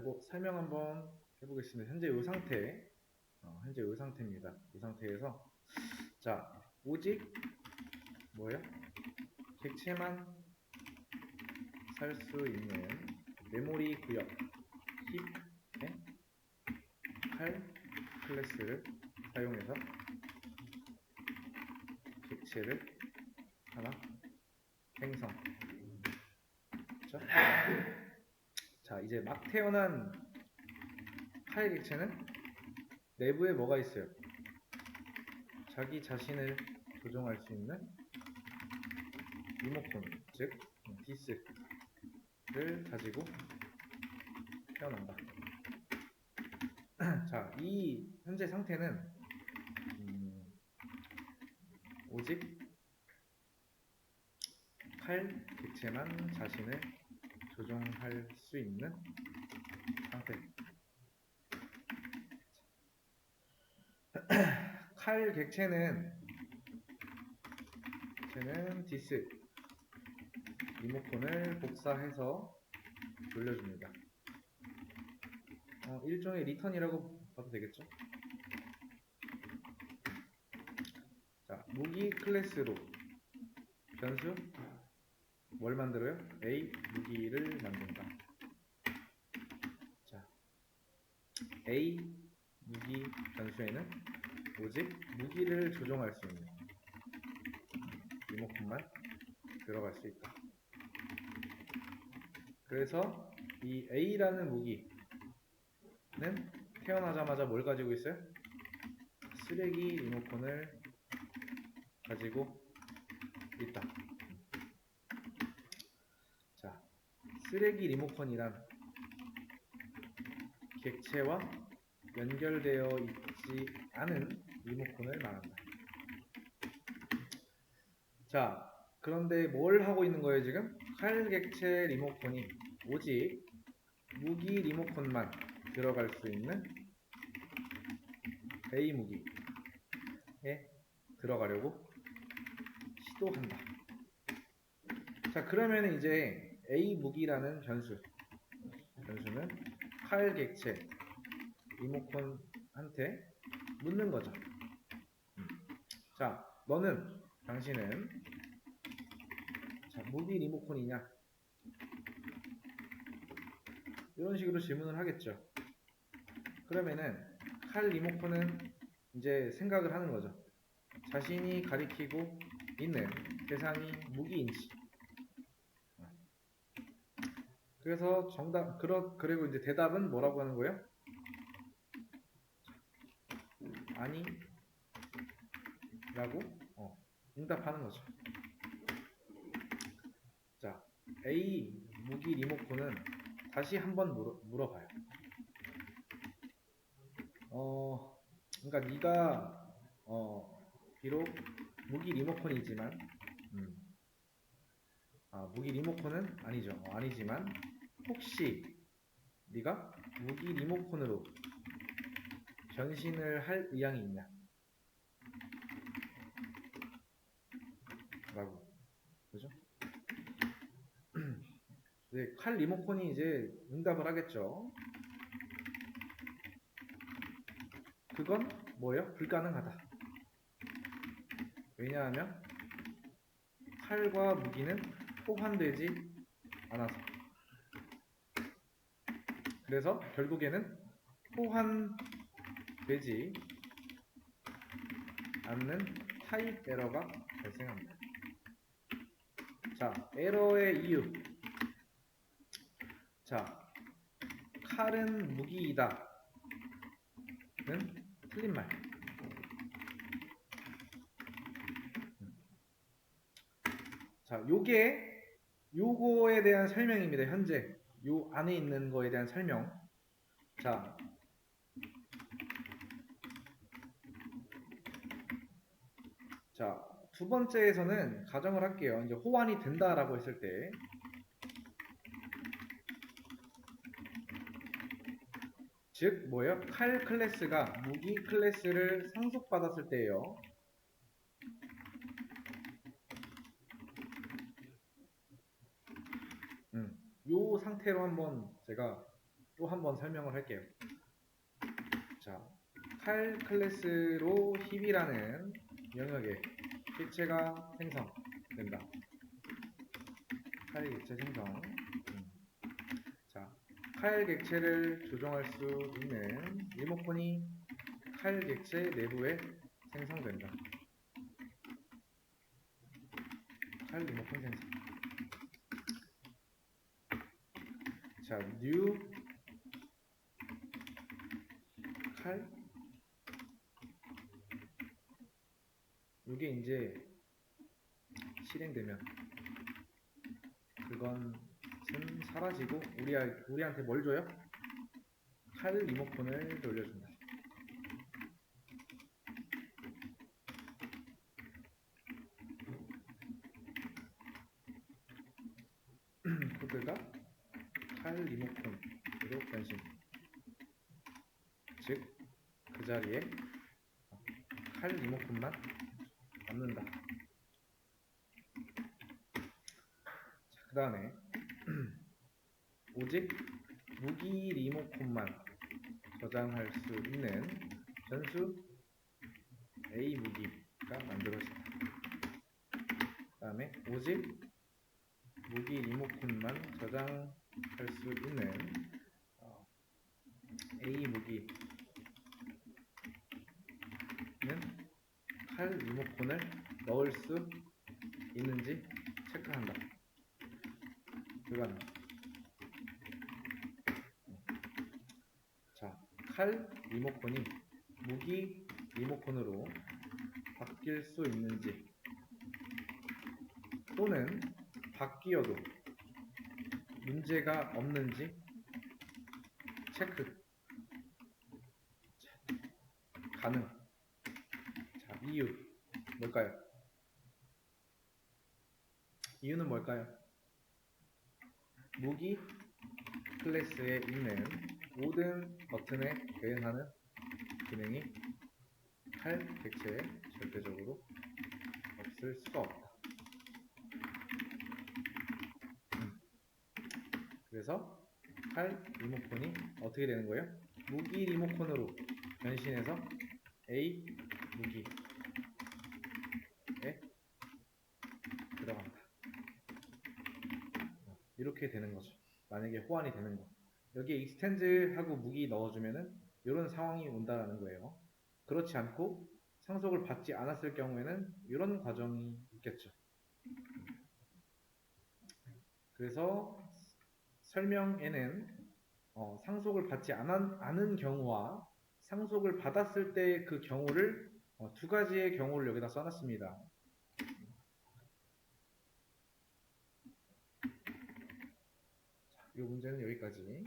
이거 설명 한번 해보겠습니다. 현재 이 상태, 어, 현재 이 상태입니다. 이 상태에서 자 오직 뭐예요? 객체만 살 수 있는 메모리 구역 힙의 칼 클래스를 사용해서 객체를 하나 생성. 그렇죠? 자, 이제 막 태어난 칼 객체는 내부에 뭐가 있어요? 자기 자신을 조종할 수 있는 리모컨, 즉 디스를 가지고 태어난다. 자, 이 현재 상태는 음, 오직 칼 객체만 자신을 조종할 수 있는 상태. 칼 객체는 객체는 디스 리모컨을 복사해서 돌려줍니다. 어, 일종의 리턴이라고 봐도 되겠죠? 자, 무기 클래스로 변수 뭘 만들어요? A 무기를 만든다. 자, A 무기 변수에는 오직 무기를 조종할 수 있는 리모컨만 들어갈 수 있다. 그래서 이 A라는 무기는 태어나자마자 뭘 가지고 있어요? 쓰레기 리모컨을 가지고 있다. 자, 쓰레기 리모컨이란 객체와 연결되어 있지 않은 리모컨을 말한다. 자, 그런데 뭘 하고 있는 거예요, 지금? 칼 객체 리모컨이 오직 무기 리모컨만 들어갈 수 있는 A 무기에 들어가려고 시도한다. 자, 그러면 이제 A 무기라는 변수, 변수는 칼 객체 리모컨한테 묻는 거죠. 음. 자, 너는, 당신은, 자, 무기 리모컨이냐? 이런 식으로 질문을 하겠죠. 그러면은, 칼 리모컨은 이제 생각을 하는 거죠. 자신이 가리키고 있는 대상이 무기인지. 그래서 정답, 그러, 그리고 이제 대답은 뭐라고 하는 거예요? 아니 라고 어, 응답하는 거죠. 자, A 무기 리모컨은 다시 한번 물어, 물어봐요. 어, 그러니까 네가 어, 비록 무기 리모컨이지만 음, 아, 무기 리모컨은 아니죠. 어, 아니지만 혹시 네가 무기 리모컨으로 변신을 할 의향이 있냐? 라고. 그죠? 네, 칼 리모컨이 이제 응답을 하겠죠. 그건 뭐예요? 불가능하다. 왜냐하면 칼과 무기는 호환되지 않아서. 그래서 결국에는 호환 되지 않는 타입 에러가 발생합니다. 자, 에러의 이유. 자, 칼은 무기이다. 는 틀린 말. 자, 요게 요거에 대한 설명입니다. 현재 요 안에 있는 거에 대한 설명. 자, 자, 두 번째에서는 가정을 할게요. 이제 호환이 된다라고 했을 때. 즉, 뭐예요? 칼 클래스가 무기 클래스를 상속받았을 때예요. 음, 요 상태로 한번 제가 또 한번 설명을 할게요. 자, 칼 클래스로 힙이라는 영역에 객체가 생성된다. 칼 객체 생성. 음. 자, 칼 객체를 조정할 수 있는 리모컨이 칼 객체 내부에 생성된다. 칼 리모컨 생성. 자, new 칼 이게 이제 실행되면 그건 은 사라지고 우리 우리한테 뭘 줘요? 칼 리모컨을 돌려준다. 코드가 칼 리모컨으로 변신. 즉, 그 자리에 칼 리모컨만 남는다. 그 다음에 오직 무기 리모컨만 저장할 수 있는 전수 A 무기가 만들어진다. 그 다음에 오직 무기 리모컨만 저장 할 수 있는 어, A 무기는 칼 리모컨을 넣을 수 있는지 체크한다. 그건 자, 칼 리모컨이 무기 리모컨으로 바뀔 수 있는지 또는 바뀌어도 문제가 없는지 체크 자, 가능 자 이유 뭘까요? 이유는 뭘까요? 무기 클래스에 있는 모든 버튼에 대응하는 기능이 칼 객체에 절대적으로 없을 수가 없다. 그래서 칼 리모컨이 어떻게 되는 거예요? 무기 리모컨으로 변신해서 A 무기에 들어간다. 어, 이렇게 되는 거죠. 만약에 호환이 되는 거. 여기에 익스텐드하고 무기 넣어주면은 이런 상황이 온다라는 거예요. 그렇지 않고 상속을 받지 않았을 경우에는 이런 과정이 있겠죠. 그래서 설명에는 어, 상속을 받지 않은, 않은 경우와 상속을 받았을 때그 경우를 어, 두 가지의 경우를 여기다 써놨습니다. 이 문제는 여기까지.